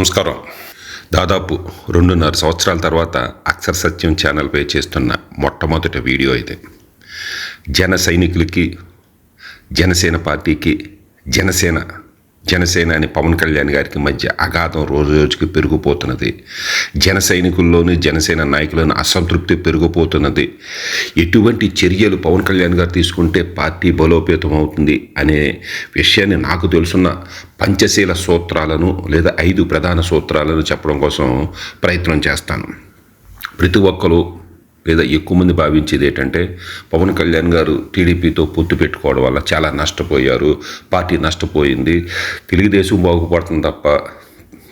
నమస్కారం. దాదాపు రెండున్నర సంవత్సరాల తర్వాత అక్షర సత్యం ఛానల్పై చేస్తున్న మొట్టమొదటి వీడియో ఇది. జన సైనికులకి జనసేన పార్టీకి జనసేన జనసేన అని పవన్ కళ్యాణ్ గారికి మధ్య అగాధం రోజు రోజుకి పెరిగిపోతున్నది. జన సైనికుల్లోని జనసేన నాయకులను అసంతృప్తి పెరిగిపోతున్నది. ఎటువంటి చర్యలు పవన్ కళ్యాణ్ గారు తీసుకుంటే పార్టీ బలోపేతం అవుతుంది అనే విషయాన్ని నాకు తెలుసున్న పంచశీల సూత్రాలను లేదా ఐదు ప్రధాన సూత్రాలను చెప్పడం కోసం ప్రయత్నం చేస్తాను. ప్రతి ఒక్కరూ లేదా ఎక్కువ మంది భావించేది ఏంటంటే పవన్ కళ్యాణ్ గారు టీడీపీతో పొత్తు పెట్టుకోవడం వల్ల చాలా నష్టపోయారు పార్టీ నష్టపోయింది. తెలుగుదేశం బాగుపడుతుంది తప్ప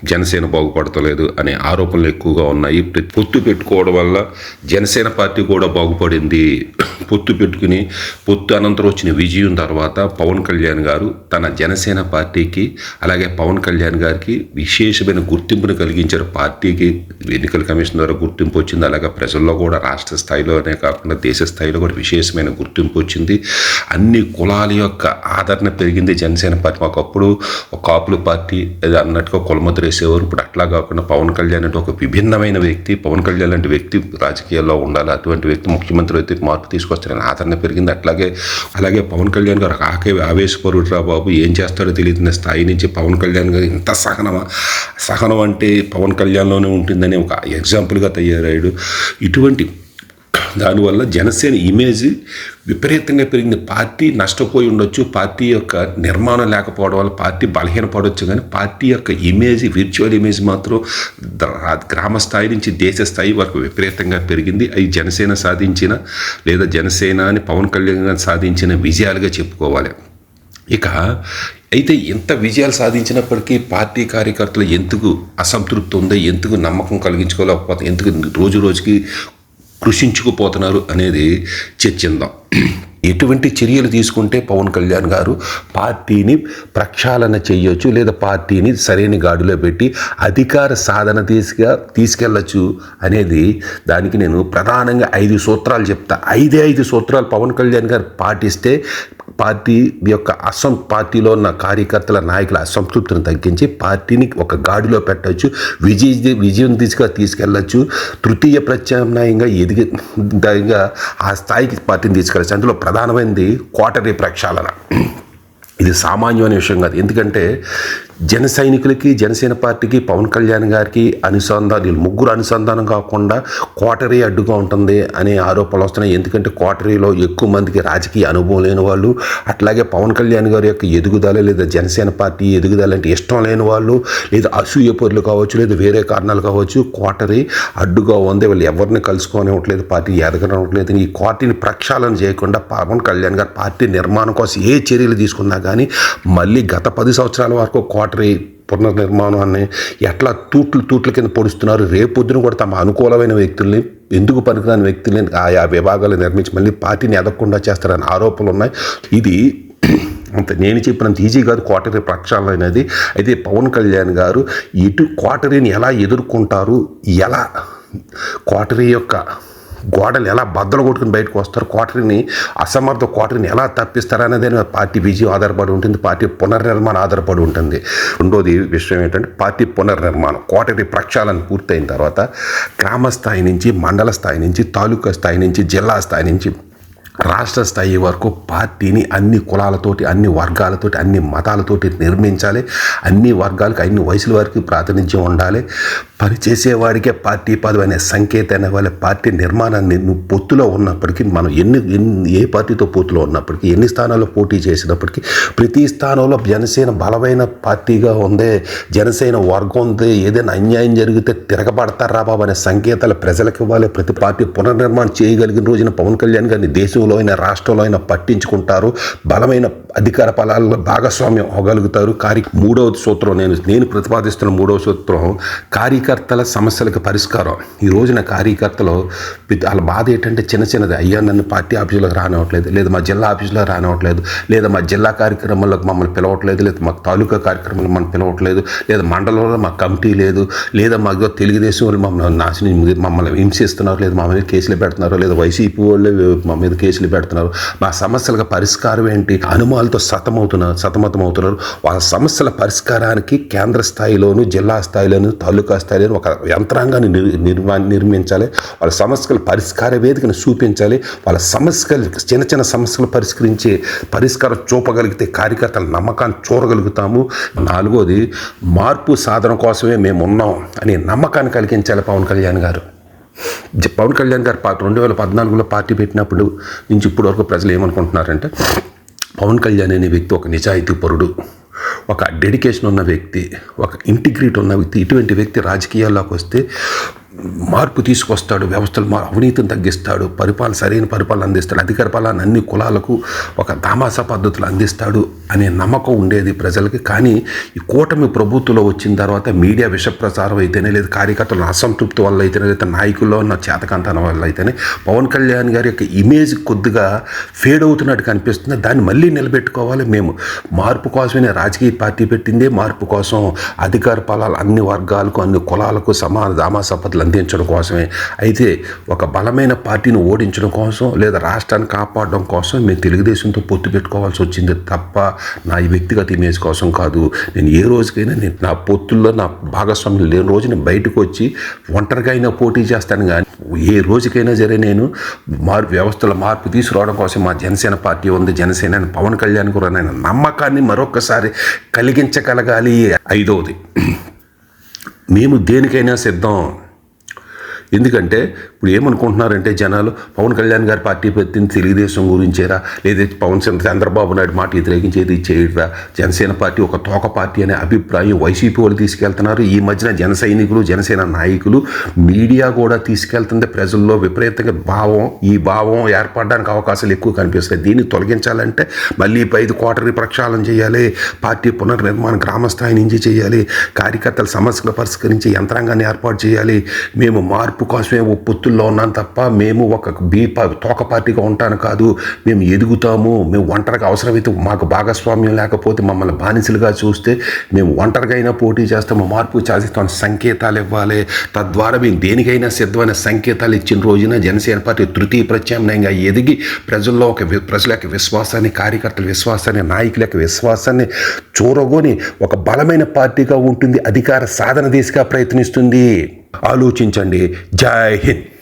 జనసేన బాగుపడతలేదు అనే ఆరోపణలు ఎక్కువగా ఉన్నాయి. ప్రతి- పొత్తు పెట్టుకోవడం వల్ల జనసేన పార్టీ కూడా బాగుపడింది. పొత్తు పెట్టుకుని పొత్తు అనంతరం వచ్చిన విజయం తర్వాత పవన్ కళ్యాణ్ గారు తన జనసేన పార్టీకి అలాగే పవన్ కళ్యాణ్ గారికి విశేషమైన గుర్తింపును కలిగించారు. పార్టీకి ఎన్నికల కమిషన్ ద్వారా గుర్తింపు వచ్చింది. అలాగే ప్రజల్లో కూడా రాష్ట్ర స్థాయిలోనే కాకుండా దేశ స్థాయిలో కూడా విశేషమైన గుర్తింపు వచ్చింది. అన్ని కులాల యొక్క ఆదరణ పెరిగింది జనసేన పార్టీ. ఒకప్పుడు ఒక కాపుల పార్టీ అన్నట్టుగా కులముద్ర వేసేవారు ఇప్పుడు అట్లా కాకుండా పవన్ కళ్యాణ్ అంటే ఒక విభిన్నమైన వ్యక్తి. పవన్ కళ్యాణ్ లాంటి వ్యక్తి రాజకీయాల్లో ఉండాలి. అటువంటి వ్యక్తి ముఖ్యమంత్రి అయితే మార్పు తీసుకొస్తారని ఆదరణ పెరిగింది అట్లాగే అలాగే పవన్ కళ్యాణ్ గారు ఆకే ఆవేశపరుడు రా బాబు. ఏం చేస్తాడో తెలియదు. స్థాయి నుంచి పవన్ కళ్యాణ్ గారు ఇంత సహనమా? సహనం అంటే పవన్ కళ్యాణ్లోనే ఉంటుందని ఒక ఎగ్జాంపుల్గా తయారయ్యాడు. ఇటువంటి దానివల్ల జనసేన ఇమేజ్ విపరీతంగా పెరిగింది. పార్టీ నష్టపోయి ఉండొచ్చు పార్టీ యొక్క నిర్మాణం లేకపోవడం వల్ల పార్టీ బలహీనపడవచ్చు కానీ పార్టీ యొక్క ఇమేజ్ విర్చువల్ ఇమేజ్ మాత్రం గ్రామ స్థాయి నుంచి దేశ స్థాయి వరకు విపరీతంగా పెరిగింది. అవి జనసేన సాధించిన లేదా జనసేన అని పవన్ కళ్యాణ్ సాధించిన విజయాలుగా చెప్పుకోవాలి. ఇక అయితే ఇంత విజయాలు సాధించినప్పటికీ పార్టీ కార్యకర్తలు ఎందుకు అసంతృప్తి ఉందో ఎందుకు నమ్మకం కలిగించుకోలేకపోతే ఎందుకు రోజు రోజుకి కృషించుకుపోతున్నారు అనేది చర్చిందాం ఎటువంటి చర్యలు తీసుకుంటే పవన్ కళ్యాణ్ గారు పార్టీని ప్రక్షాళన చేయొచ్చు లేదా పార్టీని సరైన గాడిలో పెట్టి అధికార సాధన తీసుగా తీసుకెళ్ళచ్చు అనేది దానికి నేను ప్రధానంగా ఐదు సూత్రాలు చెప్తా. ఐదే ఐదు సూత్రాలు పవన్ కళ్యాణ్ గారు పాటిస్తే పార్టీ యొక్క అసం పార్టీలో ఉన్న కార్యకర్తల నాయకుల అసంతృప్తిని తగ్గించి పార్టీని ఒక గాడిలో పెట్టవచ్చు విజయ విజయం దిశగా తీసుకెళ్ళొచ్చు తృతీయ ప్రత్యామ్నాయంగా ఎదిగి ఆ స్థాయికి పార్టీని తీసుకెళ్ళచ్చు. అందులో ప్రధానమైనది క్వాటరీ ప్రక్షాళన. ఇది సామాన్యమైన విషయం కాదు. ఎందుకంటే జన సైనికులకి జనసేన పార్టీకి పవన్ కళ్యాణ్ గారికి అనుసంధానం వీళ్ళు ముగ్గురు అనుసంధానం కాకుండా కోటరీ అడ్డుగా ఉంటుంది అనే ఆరోపణలు వస్తున్నాయి. ఎందుకంటే కోటరీలో ఎక్కువ మందికి రాజకీయ అనుభవం లేని వాళ్ళు అట్లాగే పవన్ కళ్యాణ్ గారి యొక్క ఎదుగుదల లేదా జనసేన పార్టీ ఎదుగుదల అంటే ఇష్టం లేని వాళ్ళు లేదా అసూయ పరులు కావచ్చు లేదా వేరే కారణాలు కావచ్చు కోటరీ అడ్డుగా ఉంది. వాళ్ళు ఎవరిని కలుసుకోనివ్వట్లేదు పార్టీ ఎదగనివ్వట్లేదు ఈ కోటరీని ప్రక్షాళన చేయకుండా పవన్ కళ్యాణ్ గారు పార్టీ నిర్మాణం కోసం ఏ చర్యలు తీసుకున్నా కానీ మళ్ళీ గత పది సంవత్సరాల వరకు కోటరీ పునర్నిర్మాణాన్ని ఎట్లా తూట్లు తూట్ల కింద పొడుస్తున్నారు? రేపొద్దున కూడా తమ అనుకూలమైన వ్యక్తుల్ని ఎందుకు పనికిరాని వ్యక్తుల్ని ఆయా విభాగాలు నిర్మించి మళ్ళీ పార్టీని ఎదగకుండా చేస్తారని ఆరోపణలు ఉన్నాయి. ఇది అంత నేను చెప్పినంత ఈజీ కాదు క్వార్టరీ ప్రక్షాళన అనేది. అయితే పవన్ కళ్యాణ్ గారు ఇటు క్వార్టరీని ఎలా ఎదుర్కొంటారు? ఎలా కోటరీ యొక్క గోడలు ఎలా బద్దలు కొట్టుకుని బయటకు వస్తారు కోటరీని అసమర్థ కోటరీని ఎలా తప్పిస్తారు అనేది పార్టీ విజయం ఆధారపడి ఉంటుంది పార్టీ పునర్నిర్మాణం ఆధారపడి ఉంటుంది. రెండోది విషయం ఏంటంటే పార్టీ పునర్నిర్మాణం కోటరీ ప్రక్షాళన పూర్తయిన తర్వాత గ్రామ స్థాయి నుంచి మండల స్థాయి నుంచి తాలూకా స్థాయి నుంచి జిల్లా స్థాయి నుంచి రాష్ట్ర స్థాయి వరకు పార్టీని అన్ని కులాలతోటి అన్ని వర్గాలతోటి అన్ని మతాలతోటి నిర్మించాలి. అన్ని వర్గాలకు అన్ని వయసుల వరకు ప్రాతినిధ్యం ఉండాలి. పనిచేసేవాడికే పార్టీ పదవి అనే సంకేతాన్ని వాళ్ళ పార్టీ నిర్మాణాన్ని నువ్వు పొత్తులో ఉన్నప్పటికీ మనం ఎన్ని ఎన్ని ఏ పార్టీతో పొత్తులో ఉన్నప్పటికీ ఎన్ని స్థానాల్లో పోటీ చేసినప్పటికీ ప్రతి స్థానంలో జనసేన బలమైన పార్టీగా ఉంది. జనసేన వర్గం ఉంది. ఏదైనా అన్యాయం జరిగితే తిరగబడతారా బాబు అనే సంకేతాలు ప్రజలకు ఇవ్వాలి. ప్రతి పార్టీ పునర్నిర్మాణం చేయగలిగిన రోజున పవన్ కళ్యాణ్ గారిని దేశంలో అయినా రాష్ట్రంలో అయినా పట్టించుకుంటారు. బలమైన అధికార ఫలాల్లో భాగస్వామ్యం అవ్వగలుగుతారు. కార్య మూడవ సూత్రం నేను నేను ప్రతిపాదిస్తున్న మూడవ సూత్రం కార్యకర్తల సమస్యలకు పరిష్కారం. ఈ రోజున కార్యకర్తలు పెద్ద- వాళ్ళ బాధ ఏంటంటే చిన్న చిన్నది. అయ్యా నన్ను పార్టీ ఆఫీసులకు రానివ్వట్లేదు. లేదా మా జిల్లా ఆఫీసులో రానివ్వట్లేదు. లేదా మా జిల్లా కార్యక్రమాలకు మమ్మల్ని పిలవట్లేదు. లేదా మా తాలూకా కార్యక్రమంలో మనం పిలవట్లేదు. లేదా మండలంలో మా కమిటీ లేదు. లేదా మాకు తెలుగుదేశం వాళ్ళు మమ్మల్ని నాశనం మమ్మల్ని హింసిస్తున్నారు. లేదా మా మీద కేసులు పెడుతున్నారు. లేదా వైసీపీ వాళ్ళు మా మీద కేసులు కేసులు పెడుతున్నారు. మా సమస్యలకు పరిష్కారం ఏంటి? అనుమానాలతో సతమవుతున్నారు సతమతం అవుతున్నారు వాళ్ళ సమస్యల పరిష్కారానికి కేంద్ర స్థాయిలోను జిల్లా స్థాయిలోను తాలూకా స్థాయిలోను ఒక యంత్రాంగాన్ని నిర్మా నిర్మించాలి. వాళ్ళ సమస్యల పరిష్కార వేదికను చూపించాలి. వాళ్ళ సమస్యలు చిన్న చిన్న సమస్యలు పరిష్కరించే పరిష్కారం చూపగలిగితే కార్యకర్తల నమ్మకాన్ని చూడగలుగుతాము. నాలుగోది మార్పు సాధన కోసమే మేము ఉన్నాం అనే నమ్మకాన్ని కలిగించాలి పవన్ కళ్యాణ్ గారు. పవన్ కళ్యాణ్ గారు పా- రెండు వేల పద్నాలుగులో పార్టీ పెట్టినప్పుడు నుంచి ఇప్పటి వరకు ప్రజలు ఏమనుకుంటున్నారంటే పవన్ కళ్యాణ్ అనే వ్యక్తి ఒక నిజాయితీ పరుడు ఒక డెడికేషన్ ఉన్న వ్యక్తి ఒక ఇంటిగ్రిటీ ఉన్న వ్యక్తి ఇటువంటి వ్యక్తి రాజకీయాల్లోకి వస్తే మార్పు తీసుకొస్తాడు వ్యవస్థలు మా అవినీతిని తగ్గిస్తాడు పరిపాలన సరైన పరిపాలన అందిస్తాడు అధికార పాలన అన్ని కులాలకు ఒక దామాసా పద్ధతులు అందిస్తాడు అనే నమ్మకం ఉండేది ప్రజలకి. కానీ ఈ కూటమి ప్రభుత్వంలో వచ్చిన తర్వాత మీడియా విష ప్రచారం అయితేనే లేదు కార్యకర్తల అసంతృప్తి వల్ల అయితేనే లేదా నాయకుల్లో ఉన్న చేతకంతనం వల్ల అయితేనే. పవన్ కళ్యాణ్ గారి యొక్క ఇమేజ్ కొద్దిగా ఫేడ్ అవుతున్నట్టు కనిపిస్తుంది. దాన్ని మళ్ళీ నిలబెట్టుకోవాలి మేము. మార్పు కోసమే రాజకీయ పార్టీ పెట్టిందే. మార్పు కోసం అధికార ఫలాలు అన్ని వర్గాలకు అన్ని కులాలకు సమాన దామాసా పద్ధతులు అందించడం కోసమే. అయితే ఒక బలమైన పార్టీని ఓడించడం కోసం లేదా రాష్ట్రాన్ని కాపాడడం కోసం మేము తెలుగుదేశంతో పొత్తు పెట్టుకోవాల్సి వచ్చింది తప్ప నా ఈ వ్యక్తిగత ఇమేజ్ కోసం కాదు. నేను ఏ రోజుకైనా నేను నా పొత్తుల్లో నా భాగస్వామ్యం లేని రోజు నేను బయటకు వచ్చి ఒంటరిగా అయినా పోటీ చేస్తాను కానీ ఏ రోజుకైనా సరే నేను మార్పు వ్యవస్థల మార్పు తీసుకురావడం కోసం మా జనసేన పార్టీ ఉంది. జనసేన అని పవన్ కళ్యాణ్ కూడా నేను నమ్మకాన్ని మరొకసారి కలిగించగలగాలి. ఐదవది మేము దేనికైనా సిద్ధం. ఎందుకంటే ఇప్పుడు ఏమనుకుంటున్నారంటే జనాలు పవన్ కళ్యాణ్ గారి పార్టీ పెట్టింది తెలుగుదేశం గురించేరా లేదా పవన్ చంద్రబాబు నాయుడు మాట వ్యతిరేకించేది చేయడరా జనసేన పార్టీ ఒక తోక పార్టీ అనే అభిప్రాయం వైసీపీ వాళ్ళు తీసుకెళ్తున్నారు. ఈ మధ్యన జన సైనికులు జనసేన నాయకులు మీడియా కూడా తీసుకెళ్తుంది. ప్రజల్లో విపరీతంగా భావం ఈ భావం ఏర్పడడానికి అవకాశాలు ఎక్కువ కనిపిస్తాయి. దీన్ని తొలగించాలంటే మళ్ళీ పైది కోటరీ ప్రక్షాళన చేయాలి. పార్టీ పునర్నిర్మాణం గ్రామ స్థాయి నుంచి చేయాలి. కార్యకర్తల సమస్యలు పరిష్కరించే యంత్రాంగాన్ని ఏర్పాటు చేయాలి. మేము మార్పు కోసమే ఓ పొత్తుల్లో ఉన్నాం తప్ప మేము ఒక బీ తోక పార్టీగా ఉంటాను కాదు. మేము ఎదుగుతాము. మేము ఒంటరిగా అవసరమైతే మాకు భాగస్వామ్యం లేకపోతే మమ్మల్ని బానిసలుగా చూస్తే మేము ఒంటరిగా అయినా పోటీ చేస్తాము. మార్పు చేస్తాం సంకేతాలు ఇవ్వాలి. తద్వారా మేము దేనికైనా సిద్ధమైన సంకేతాలు ఇచ్చిన రోజున జనసేన పార్టీ తృతీయ ప్రత్యామ్నాయంగా ఎదిగి ప్రజల్లో ఒక వి- ప్రజల యొక్క విశ్వాసాన్ని కార్యకర్తల విశ్వాసాన్ని నాయకుల యొక్క విశ్వాసాన్ని చూరగొని ఒక బలమైన పార్టీగా ఉంటుంది. అధికార సాధన దిశగా ప్రయత్నిస్తుంది. ఆలోచించండి. జై హింద్.